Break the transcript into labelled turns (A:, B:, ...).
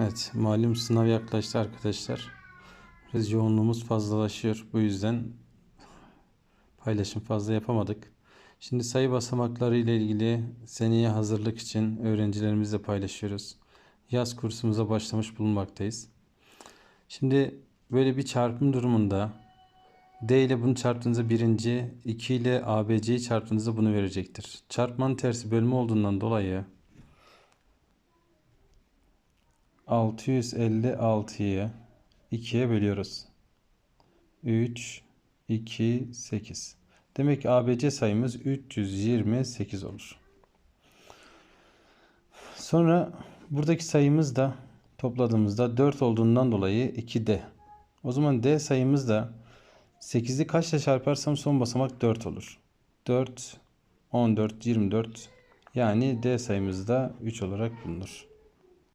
A: Evet, malum sınav yaklaştı arkadaşlar. Biraz yoğunluğumuz fazlalaşıyor. Bu yüzden paylaşım fazla yapamadık. Şimdi sayı basamakları ile ilgili seneye hazırlık için öğrencilerimizle paylaşıyoruz. Yaz kursumuza başlamış bulunmaktayız. Şimdi böyle bir çarpım durumunda D ile bunu çarptığınızda birinci, 2 ile ABC'yi çarptığınızda bunu verecektir. Çarpmanın tersi bölme olduğundan dolayı 656'yı 2'ye bölüyoruz. 3, 2, 8. Demek ki ABC sayımız 328 olur. Sonra buradaki sayımız da topladığımızda 4 olduğundan dolayı 2D. O zaman D sayımız da 8'i kaçla çarparsam son basamak 4 olur. 4, 14, 24 yani D sayımız da 3 olarak bulunur.